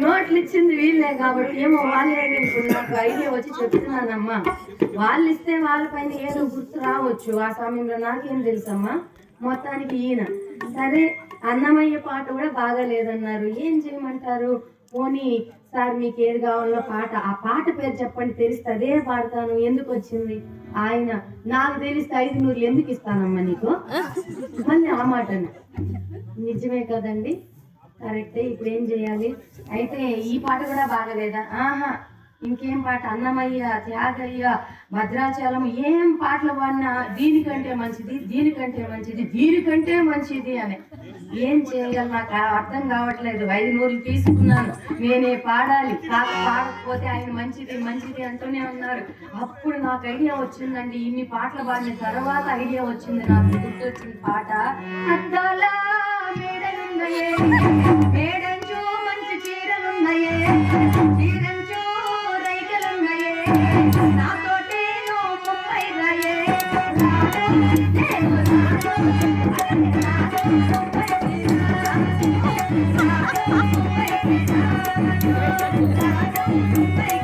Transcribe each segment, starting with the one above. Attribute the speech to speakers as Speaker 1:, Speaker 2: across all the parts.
Speaker 1: నోట్లు ఇచ్చింది వీళ్ళే కాబట్టి ఏమో వాళ్ళే నాకు ఐడియా వచ్చి చెప్తున్నానమ్మా. వాళ్ళు ఇస్తే వాళ్ళ పైన ఏదో గుర్తు రావచ్చు. ఆ సమయంలో నాకేం తెలుసమ్మా? మొత్తానికి ఈయన. సరే అన్నమయ్య పాట కూడా బాగా లేదన్నారు ఏం చేయమంటారు? పోనీ సార్ మీకు ఏది కావాలో పాట. ఆ పాట పేరు చెప్పండి తెలిస్తే అదే పాడతాను. ఎందుకు వచ్చింది? ఆయన నాకు తెలిస్తే ఐదు నూరులు ఎందుకు ఇస్తానమ్మా నీకు? మళ్ళీ ఆ మాటను. నిజమే కదండి? కరెక్టే ఇప్పుడు ఏం చేయాలి? అయితే ఈ పాట కూడా బాగలేదా? ఆహా ఇంకేం పాట? అన్నమయ్య త్యాగయ్య భద్రాచలం ఏం పాటలు పాడినా దీనికంటే మంచిది దీనికంటే మంచిది దీనికంటే మంచిది అని. ఏం చేయాలి? నాకు అర్థం కావట్లేదు. ఐదు నూరులు తీసుకున్నాను. నేనే పాడాలి. కాక పాడకపోతే ఆయన మంచిది మంచిది అంటూనే ఉన్నారు. అప్పుడు నాకు ఐడియా వచ్చిందండి. ఇన్ని పాటలు పాడిన తర్వాత ఐడియా వచ్చింది. నాకు గుర్తొచ్చిన పాట అద్దాల మేడలున్నాయే మేడంచు మంచి చీరలున్నాయే. చీరంచు రైకలున్నాయే నాతోటే నువ్వు ముప్పై రాయే.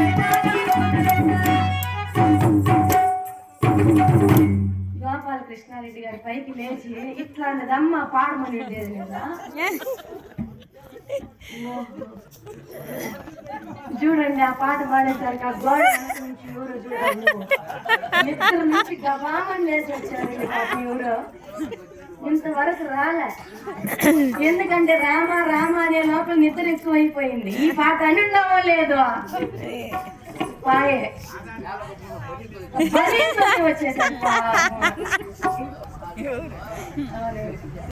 Speaker 1: కృష్ణారెడ్డి గారి పైకి లేచి ఇట్లాంటిదమ్మ పాడమని ఉండేది కదా చూడండి ఆ పాట పాడేసరికి ఆ గోడ నుంచి ఎవరో చూడండి. నిద్ర నుంచి గబామని లేచి వచ్చారు ఈ ఇంతవరకు రాలే. ఎందుకంటే రామ రామ అనే లోపల నిద్ర ఎక్కువైపోయింది. ఈ పాట అని ఉండవో లేదు? పాయే వచ్చేసాను